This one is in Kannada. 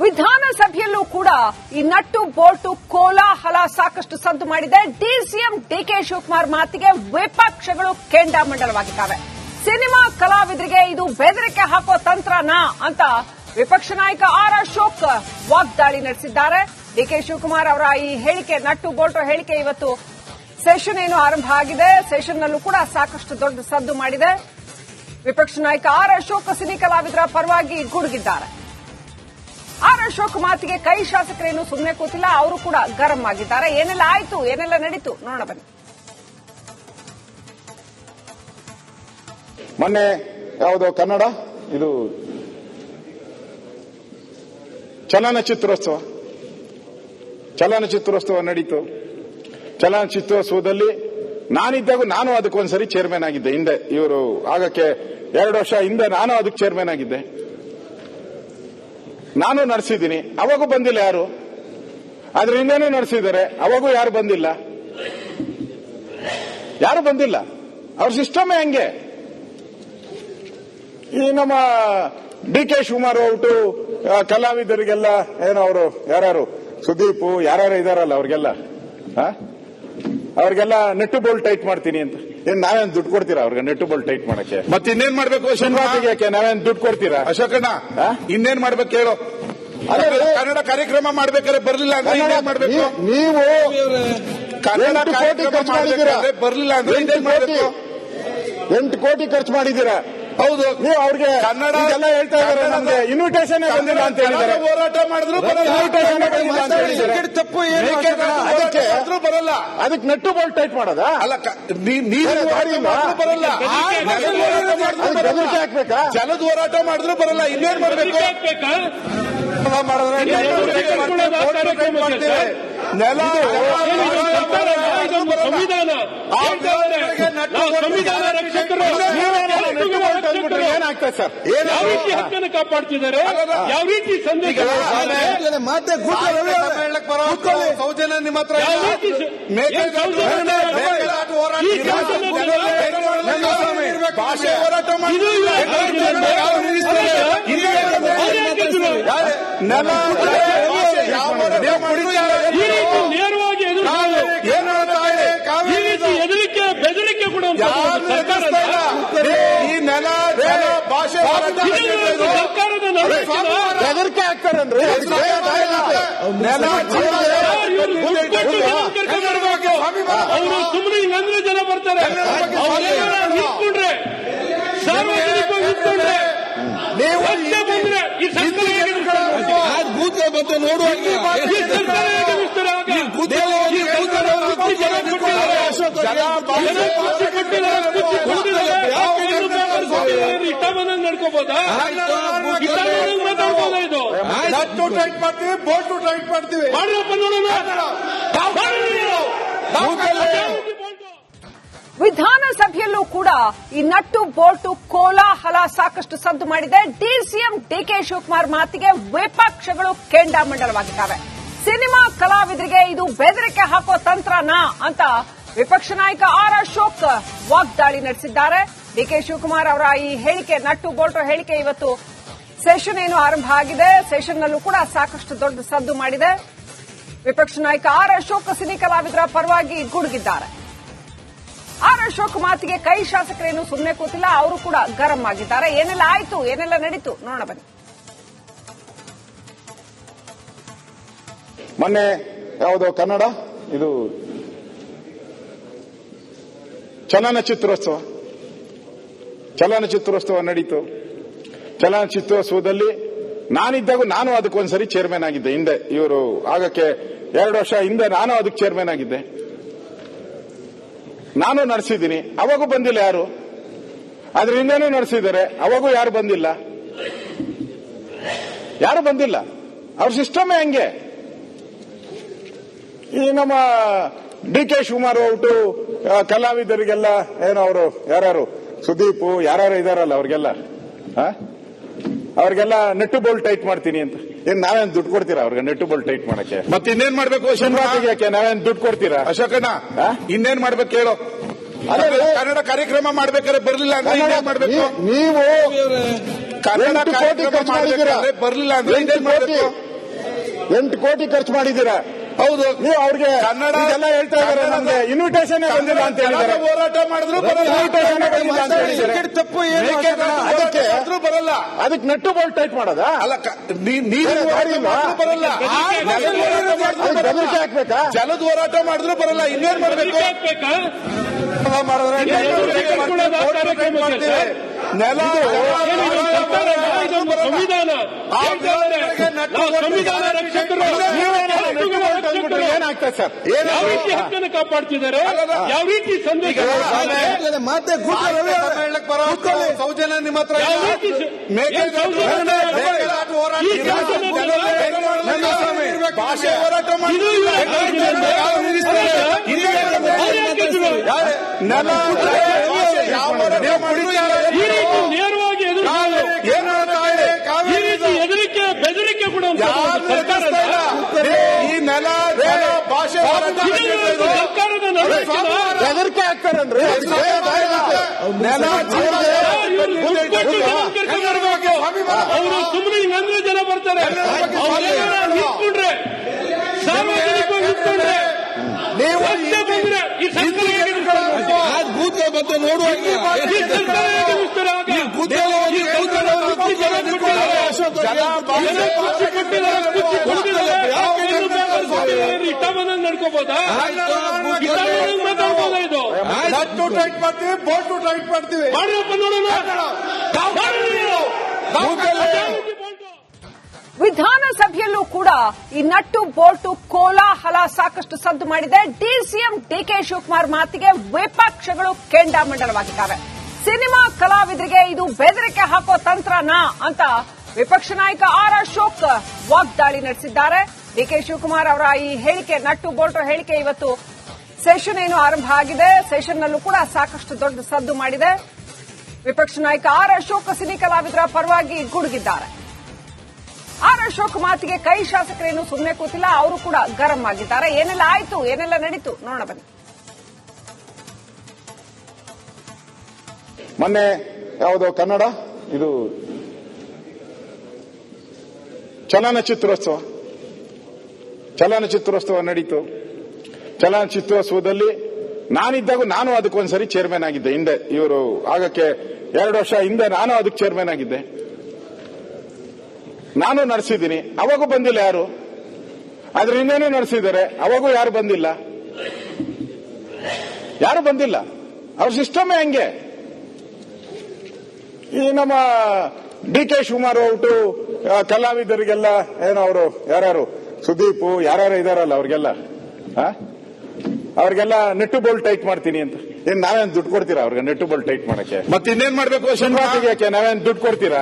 ವಿಧಾನಸಭೆಯಲ್ಲೂ ಕೂಡ ಈ ನಟ್ಟು, ಬೋಲ್ಟು, ಕೋಲಾಹಲ ಸಾಕಷ್ಟು ಸದ್ದು ಮಾಡಿದೆ. ಡಿಸಿಎಂ ಡಿಕೆ ಶಿವಕುಮಾರ್ ಮಾತಿಗೆ ವಿಪಕ್ಷಗಳು ಕೆಂಡಾಮಂಡಲವಾಗಿದ್ದಾವೆ ಸಿನಿಮಾ ಕಲಾವಿದರಿಗೆ ಇದು ಬೆದರಿಕೆ ಹಾಕೋ ತಂತ್ರನಾ ಅಂತ ವಿಪಕ್ಷ ನಾಯಕ ಆರ್ ಅಶೋಕ್ ವಾಗ್ದಾಳಿ ನಡೆಸಿದ್ದಾರೆ. ಡಿಕೆ ಶಿವಕುಮಾರ್ ಅವರ ಈ ಹೇಳಿಕೆ, ನಟ್ಟು, ಬೋಲ್ಟು ಹೇಳಿಕೆ ಇವತ್ತು ಸೆಷನ್ ಏನು ಆರಂಭ ಆಗಿದೆ. ಸೆಷನ್ನಲ್ಲೂ ಕೂಡ ಸಾಕಷ್ಟು ದೊಡ್ಡ ಸದ್ದು ಮಾಡಿದೆ. ವಿಪಕ್ಷ ನಾಯಕ ಆರ್ ಅಶೋಕ್ ಸಿನಿ ಕಲಾವಿದರ ಪರವಾಗಿ ಗುಡುಗಿದ್ದಾರೆ. ಆರ್ ಅಶೋಕ್ ಮಾತಿಗೆ ಕೈ ಶಾಸಕರೇನು ಸುಮ್ಮನೆ ಕೂತಿಲ್ಲ, ಅವರು ಕೂಡ ಗರಂ ಆಗಿದ್ದಾರೆ. ಏನೆಲ್ಲ ಆಯ್ತು, ಏನೆಲ್ಲ ನಡೀತು, ನೋಡೋಣ ಬನ್ನಿ. ಮೊನ್ನೆ ಯಾವುದು ಕನ್ನಡ, ಇದು ಚಲನಚಿತ್ರೋತ್ಸವ. ಚಲನಚಿತ್ರೋತ್ಸವ ನಡೀತು. ಚಲನಚಿತ್ರೋತ್ಸವದಲ್ಲಿ ನಾನಿದ್ದಾಗ ನಾನು ಅದಕ್ಕೊಂದ್ಸರಿ ಚೇರ್ಮನ್ ಆಗಿದ್ದೆ. ಹಿಂದೆ ಇವರು ಆಗಕ್ಕೆ ಎರಡು ವರ್ಷ ಹಿಂದೆ ನಾನು ಅದಕ್ಕೆ ಚೇರ್ಮನ್ ಆಗಿದ್ದೆ. ನಾನು ನಡೆಸಿದ್ದೀನಿ. ಅವಾಗೂ ಬಂದಿಲ್ಲ ಯಾರು? ಅದ್ರ ಹಿಂದೆನೂ ನಡೆಸಿದ್ದಾರೆ. ಅವಾಗೂ ಯಾರು ಬಂದಿಲ್ಲ? ಯಾರು ಬಂದಿಲ್ಲ? ಅವ್ರ ಸಿಸ್ಟಮೇ ಹೆಂಗೆ. ಈ ನಮ್ಮ ಡಿ ಕೆ ಶಿವಕುಮಾರ್ ಔಟು ಕಲಾವಿದರಿಗೆಲ್ಲ ಏನೋ ಅವರು ಯಾರು ಸುದೀಪ್ ಯಾರು ಇದಾರಲ್ಲ ಅವ್ರಿಗೆಲ್ಲ? ಅವ್ರಿಗೆಲ್ಲ ನೆಟ್ಟು ಬೋಲ್ ಟೈಟ್ ಮಾಡ್ತೀನಿ ಅಂತ. ಏನ್ ನಾವೇನ್ ದುಡ್ಡು ಕೊಡ್ತೀರಾ ಅವ್ರಿಗೆ? ನೆಟ್ಟು ಬೋಲ್ ಟೈಟ್ ಮಾಡಕ್ಕೆ. ಮತ್ತೆ ಇನ್ನೇನ್ ಮಾಡ್ಬೇಕು ಸಿನಿಮಾ ತೆಗಿಯಕ್ಕೆ ನಾವೇನ್ ದುಡ್ಡು ಕೊಡ್ತೀರಾ? ಅಶೋಕಣ್ಣ? ಇನ್ನೇನ್ ಮಾಡ್ಬೇಕು ಹೇಳು. ಕನ್ನಡ ಕಾರ್ಯಕ್ರಮ ಮಾಡ್ಬೇಕಾದ್ರೆ ಬರ್ಲಿಲ್ಲ ಅಂದ್ರೆ ಇನ್ನೇನ್ ಮಾಡ್ಬೇಕು? ನೀವು ಕನ್ನಡ ಕಾರ್ಯಕ್ರಮ ಮಾಡ್ಬೇಕಾದ್ರೆ ಬರ್ಲಿಲ್ಲ ಅಂದ್ರೆ ಎಂಟು ಇನ್ನೇನ್ ಕೋಟಿ ಮಾಡ್ಬೇಕು? ಎಂಟು ಕೋಟಿ ಖರ್ಚು ಮಾಡಿದ್ದೀರಾ? ಹೌದು. ನೀವು ಅವ್ರಿಗೆ ಕನ್ನಡ ಹೇಳ್ತಾ ಇದ್ದಾರೆ ನಮ್ಗೆ. ಇನ್ವಿಟೇಷನ್ ಬಂದಿಲ್ಲ ಅಂತ ಹೇಳಿದ್ದಾರೆ. ಹೋರಾಟ ಮಾಡಿದ್ರು ಇನ್ವಿಟೇಷನ್ ಬಂದಿಲ್ಲ ಅಂತ ಹೇಳಿದ್ದಾರೆ. ತಪ್ಪು ಏನು ಅದಕ್ಕೆ ಆದ್ರೂ ಬರಲ್ಲ. ಅದಕ್ಕೆ ನೆಟ್ಟು ಬೋಲ್ ಟೈಟ್ ಮಾಡೋದ? ಅಲ್ಲ ನೀರು ಬರಲ್ಲ. ಹಾಕ್ಬೇಕಾ ಜಲದ ಹೋರಾಟ ಮಾಡಿದ್ರು ಬರಲ್ಲ. ಇನ್ನೇನ್ ಮಾಡ್ಬೇಕು? ಮಾಡಿದ್ರೆ. ನೆಲ ಸಂವಿಧಾನ. ಸಂವಿಧಾನ? ರಕ್ಷಕರು. ಏನಾಗ್ತದೆ ಸರ್. ಯಾವ ರೀತಿ ಹಕ್ಕನ್ನು ಕಾಪಾಡ್ತಿದ್ದಾರೆ? ಯಾವ ರೀತಿ ಸಂದೇಶ ಮತ್ತೆ ಸೌಜನ್ಯ ನಿಮ್ಮ ಹತ್ರ ಭಾಷೆ ಹೋರಾಟ ಮಾಡಿ. ನೆಲ ಯಾವ ಹೋರಾಟ ಮಾಡಿದ್ರು ಈ ರೀತಿ ನೇರವಾಗಿ ಎದುರಿಸಲು ಏನು ತಾಯಿ ಈ ರೀತಿ ಎದುರಿಕೆ ಬೆದರಿಕೆ ಕೊಡುವಂತ ಯಾರು ಸರ್ಕಾರ ಎದುರಿಸ್ತಾ ಇಲ್ಲ? ಈ ನೆಲ ಜಲ ಭಾಷೆ ಹೋರಾಟ ಇದು ಸರ್ಕಾರದ ನಡವಳಿಕೆನ ಬೆದರಿಕೆ ಹಾಕ್ತಾರನ್ರಿ ನೆಲ ಜಲ ಯಾರು ಇವ್ರು ದುಡ್ಡು ಕೊಟ್ಟು ಜನ ಕರ್ಕೊಂಡು ಅವರು ಸುಮ್ಮನೆ ಹಿಂಗಂದ್ರೆ ಜನ ಬರ್ತಾರೆ. ನಿಂತ್ಕೊಂಡ್ರೆ ಸಾರ್ವಜನಿಕವಾಗಿ ನಿಂತ್ಕೊಂಡ್ರೆ ನೀವು ಬಂದ್ರೆ ಈ ಸರ್ಕಾರ ಹೇಗೆ ನಿಲ್ಸ್ತಾರೆ? ಬೂತ್ ಬಂದು ನೋಡುವ ಇಷ್ಟ ಬಂದಂಗೆ ನಡ್ಕೋಬೋದಾ? ಇಷ್ಟ ಬಂದಂಗೆ ಮಾತಾಡ್ಬೋದಾ ಇದು? ನಟ್ಟು ಟೈಟ್ ಮಾಡ್ತೀವಿ ಬೋಟು ಟೈಟ್ ಮಾಡ್ತೀವಿ. ವಿಧಾನಸಭೆಯಲ್ಲೂ ಕೂಡ ಈ ನಟ್ಟು ಬೋಲ್ಟು ಕೋಲಾಹಲ ಸಾಕಷ್ಟು ಸದ್ದು ಮಾಡಿದೆ. ಡಿಸಿಎಂ ಡಿಕೆ ಶಿವಕುಮಾರ್ ಮಾತಿಗೆ ವಿಪಕ್ಷಗಳು ಕೆಂಡಾಮಂಡಲವಾಗಿದ್ದಾವೆ ಸಿನಿಮಾ ಕಲಾವಿದರಿಗೆ ಇದು ಬೆದರಿಕೆ ಹಾಕೋ ತಂತ್ರನಾ ಅಂತ ವಿಪಕ್ಷ ನಾಯಕ ಆರ್ ಅಶೋಕ್ ವಾಗ್ದಾಳಿ ನಡೆಸಿದ್ದಾರೆ. ಡಿಕೆ ಶಿವಕುಮಾರ್ ಅವರ ಈ ಹೇಳಿಕೆ ನಟ್ಟು ಬೋಲ್ಟು ಹೇಳಿಕೆ ಇವತ್ತು ಸೆಷನ್ ಏನು ಆರಂಭ ಆಗಿದೆ. ಸೆಷನ್ನಲ್ಲೂ ಕೂಡ ಸಾಕಷ್ಟು ದೊಡ್ಡ ಸದ್ದು ಮಾಡಿದೆ. ವಿಪಕ್ಷ ನಾಯಕ ಆರ್ ಅಶೋಕ್ ಸಿನಿ ಕಲಾವಿದರ ಪರವಾಗಿ ಗುಡುಗಿದ್ದಾರೆ. ಆರ್ ಅಶೋಕ್ ಮಾತಿಗೆ ಕೈ ಶಾಸಕರೇನು ಸುಮ್ಮನೆ ಕೂತಿಲ್ಲ, ಅವರು ಕೂಡ ಗರಂ ಆಗಿದ್ದಾರೆ. ಏನೆಲ್ಲ ಆಯ್ತು, ಏನೆಲ್ಲ ನಡೀತು, ನೋಡೋಣ ಬನ್ನಿ. ಮೊನ್ನೆ ಯಾವುದು ಕನ್ನಡ, ಇದು ಚಲನಚಿತ್ರೋತ್ಸವ. ಚಲನಚಿತ್ರೋತ್ಸವ ನಡೀತು. ಚಲನಚಿತ್ರೋತ್ಸವದಲ್ಲಿ ನಾನಿದ್ದಾಗ ನಾನು ಅದಕ್ಕೊಂದ್ಸರಿ ಚೇರ್ಮನ್ ಆಗಿದ್ದೆ. ಹಿಂದೆ ಇವರು ಆಗಕ್ಕೆ ಎರಡು ವರ್ಷ ಹಿಂದೆ ನಾನು ಅದಕ್ಕೆ ಚೇರ್ಮನ್ ಆಗಿದ್ದೆ. ನಾನು ನಡೆಸಿದ್ದೀನಿ. ಅವಾಗೂ ಬಂದಿಲ್ಲ ಯಾರು? ಅದರಿಂದನೂ ನಡೆಸಿದ್ದಾರೆ. ಅವಾಗೂ ಯಾರು ಬಂದಿಲ್ಲ? ಯಾರು ಬಂದಿಲ್ಲ? ಅವ್ರ ಸಿಸ್ಟಮೇ ಹೆಂಗೆ. ಈ ನಮ್ಮ ಡಿ ಕೆ ಶಿವಕುಮಾರ್ ಔಟು ಕಲಾವಿದರಿಗೆಲ್ಲ ಏನೋ ಅವರು ಯಾರು ಸುದೀಪ್ ಯಾರು ಇದಾರಲ್ಲ ಅವ್ರಿಗೆಲ್ಲ? ಅವ್ರಿಗೆಲ್ಲ ನೆಟ್ಟು ಬೋಲ್ ಟೈಟ್ ಮಾಡ್ತೀನಿ ಅಂತ. ಏನ್ ನಾವೇನ್ ದುಡ್ಡು ಕೊಡ್ತೀರಾ ಅವ್ರಿಗೆ ನೆಟ್ಟು ಬೋಲ್ ಟೈಟ್ ಮಾಡಕ್ಕೆ? ಮತ್ತೆ ಇನ್ನೇನ್ ಮಾಡ್ಬೇಕು ಯಾಕೆ ನಾವೇನ್ ದುಡ್ಡು ಕೊಡ್ತೀರಾ? ಅಶೋಕಣ್ಣ? ಇನ್ನೇನ್ ಮಾಡ್ಬೇಕು ಹೇಳು ಅದೇ ಕನ್ನಡ ಕಾರ್ಯಕ್ರಮ ಮಾಡ್ಬೇಕಾದ್ರೆ ಬರ್ಲಿಲ್ಲ ಅಂದ್ರೆ ಇನ್ನೇನ್ ಮಾಡ್ಬೇಕು? ನೀವು ಕನ್ನಡ ಕಾರ್ಯಕ್ರಮ ಬರ್ಲಿಲ್ಲ ಅಂದ್ರೆ ಇನ್ನೇನ್ ಮಾಡ್ಬೇಕು? ಎಂಟು ಕೋಟಿ ಖರ್ಚು ಮಾಡಿದ್ದೀರಾ? ಹೌದು. ನೀವು ಅವ್ರಿಗೆ ಕನ್ನಡ ಇದೆಲ್ಲ ಹೇಳ್ತಾ ಇದ್ದಾರೆ ನಮ್ಗೆ. ಇನ್ವಿಟೇಷನ್ ಬಂದಿಲ್ಲ ಅಂತ ಹೇಳಿದ್ದಾರೆ. ಹೋರಾಟ ಮಾಡಿದ್ರು ಇನ್ವಿಟೇಷನ್ Invitation ಬಂದಿಲ್ಲ ಅಂತ ಏನು ತಪ್ಪು ಅದಕ್ಕೆ ಬರಲ್ಲ. ಅದಕ್ಕೆ ನೆಟ್ಟು ಬೋಲ್ ಟೈಟ್ ಮಾಡೋದಾ? ಅಲ್ಲ ನೀರು ಬರಲ್ಲ. ಬೆದರಿಕೆ ಹಾಕ್ಬೇಕಾ ಜಲದ ಹೋರಾಟ ಮಾಡಿದ್ರು ಬರಲ್ಲ. ಇನ್ನೇನ್ ಮಾಡ್ಬೇಕು? ಮಾಡಿದ್ರೆ. ನೆಲ ಸಂವಿಧಾನ? ಸಂವಿಧಾನ ರಕ್ಷಕರು ಏನಾಗ್ತದೆ ಸರ್? ಯಾವ ರೀತಿ ಹಕ್ಕನ್ನು ಕಾಪಾಡ್ತಿದ್ದಾರೆ? ಯಾವ ರೀತಿ ಸಂದೇಶ ಮತ್ತೆ ಸೌಜನ್ಯ ನಿಮ್ಮ ಹತ್ರ ಯಾವ ರೀತಿ ಭಾಷೆ ಹೋರಾಟ ಮಾಡಿ ಭಾಷೆ ಹೋರಾಟ ಇದು ಸರ್ಕಾರದ ನಡವಳಿಕೆನ ಬೆದರಿಕೆ ಹಾಕ್ತಾರನ್ರಿ ಅದಕ್ಕೆ ಬೇರೆ ದಾರಿ ಇರುತ್ತೆ. ನೆಲ ಜೀವ ಇವ್ರು ದುಡ್ಡು ಕೊಟ್ಟು ಜನ ಕರ್ಕೊಂಡು ಬರ್ಬೇಕು. ಅವರು ಸುಮ್ಮನೆ ಹಿಂಗಂದ್ರೆ ಜನ ಬರ್ತಾರೆ ಅವ್ರೆಲ್ಲ ನಿಂತ್ಕೊಂಡ್ರೆ ಸಾರ್ವಜನಿಕವಾಗಿ ನಿಂತ್ಕೊಂಡ್ರೆ ನೀವು ಅಷ್ಟೇ ಬಂದ್ರೆ ಈ ಸರ್ಕಾರ ಹೇಗೆ ನಿಲ್ಸ್ತಾರೆ? ಭೂತ ಬಂದು ನೋಡುವ ಮಾತಾಡ್ಬೋದಾ ಇದು ಟೈಟ್ ಮಾಡ್ತೀವಿ ಟೈಟ್ ಮಾಡ್ತೀವಿ ನೋಡೋಣ? ವಿಧಾನಸಭೆಯಲ್ಲೂ ಕೂಡ ಈ ನಟ್ಟು ಬೋಲ್ಟು ಕೋಲಾಹಲ ಸಾಕಷ್ಟು ಸದ್ದು ಮಾಡಿದೆ ಡಿಸಿಎಂ ಡಿಕೆ ಶಿವಕುಮಾರ್ ಮಾತಿಗೆ ವಿಪಕ್ಷಗಳು ಕೆಂಡಾಮಂಡಲವಾಗಿದ್ದಾವೆ ಸಿನಿಮಾ ಕಲಾವಿದರಿಗೆ ಇದು ಬೆದರಿಕೆ ಹಾಕೋ ತಂತ್ರನಾ ಅಂತ ವಿಪಕ್ಷ ನಾಯಕ ಆರ್ ಅಶೋಕ್ ವಾಗ್ದಾಳಿ ನಡೆಸಿದ್ದಾರೆ. ಡಿಕೆ ಶಿವಕುಮಾರ್ ಅವರ ಈ ಹೇಳಿಕೆ, ನಟ್ಟು ಬೋಲ್ಟು ಹೇಳಿಕೆ ಇವತ್ತು ಸೆಷನ್ ಏನು ಆರಂಭ ಆಗಿದೆ. ಸೆಷನ್ನಲ್ಲೂ ಕೂಡ ಸಾಕಷ್ಟು ದೊಡ್ಡ ಸದ್ದು ಮಾಡಿದೆ. ವಿಪಕ್ಷ ನಾಯಕ ಆರ್ ಅಶೋಕ್ ಸಿನಿ ಕಲಾವಿದರ ಪರವಾಗಿ ಗುಡುಗಿದ್ದಾರೆ. ಆರ್ ಅಶೋಕ್ ಮಾತಿಗೆ ಕೈ ಶಾಸಕರೇನು ಸುಮ್ಮನೆ ಕೂತಿಲ್ಲ, ಅವರು ಕೂಡ ಗರಂ ಆಗಿದ್ದಾರೆ. ಏನೆಲ್ಲ ಆಯ್ತು, ಏನೆಲ್ಲ ನಡೀತು ನೋಡೋಣ ಬನ್ನಿ. ಮೊನ್ನೆ ಯಾವುದೋ ಕನ್ನಡ, ಇದು ಚಲನಚಿತ್ರೋತ್ಸವ. ಚಲನಚಿತ್ರೋತ್ಸವ ನಡೀತು. ಚಲನಚಿತ್ರೋತ್ಸವದಲ್ಲಿ ನಾನಿದ್ದಾಗ ನಾನು ಅದಕ್ಕೊಂದ್ಸರಿ ಚೇರ್ಮನ್ ಆಗಿದ್ದೆ. ಹಿಂದೆ ಇವರು ಆಗಕ್ಕೆ ಎರಡು ವರ್ಷ ಹಿಂದೆ ನಾನು ಅದಕ್ಕೆ ಚೇರ್ಮನ್ ಆಗಿದ್ದೆ. ನಾನು ನಡೆಸಿದ್ದೀನಿ. ಅವಾಗೂ ಬಂದಿಲ್ಲ ಯಾರು? ಅದ್ರ ಹಿಂದೆನೂ ನಡೆಸಿದ್ದಾರೆ? ಅವಾಗೂ ಯಾರು ಬಂದಿಲ್ಲ? ಯಾರು ಬಂದಿಲ್ಲ? ಅವ್ರ ಸಿಸ್ಟಮ್ ಹೆಂಗೆ. ಈ ನಮ್ಮ ಡಿ ಕೆ ಶಿವಕುಮಾರ್ ಔಟು ಕಲಾವಿದರಿಗೆಲ್ಲ ಏನೋ ಅವರು ಯಾರು ಸುದೀಪ್ ಯಾರ್ಯಾರು ಇದಾರಲ್ಲ ಅವ್ರಿಗೆಲ್ಲ? ಆ? ಅವ್ರಿಗೆಲ್ಲ ನೆಟ್ಟು ಬೋಲ್ ಟೈಟ್ ಮಾಡ್ತೀನಿ ಅಂತ. ಏನ್ ನಾವೇನ್ ದುಡ್ಡು ಕೊಡ್ತೀರಾ ಅವ್ರಿಗೆ ನೆಟ್ಟು ಬೋಲ್ ಟೈಟ್ ಮಾಡಕ್ಕೆ? ಮತ್ತೆ ಇನ್ನೇನ್ ಮಾಡ್ಬೇಕು ಶನಿವಾರ? ಯಾಕೆ ನಾವೇನ್ ದುಡ್ಡು ಕೊಡ್ತೀರಾ?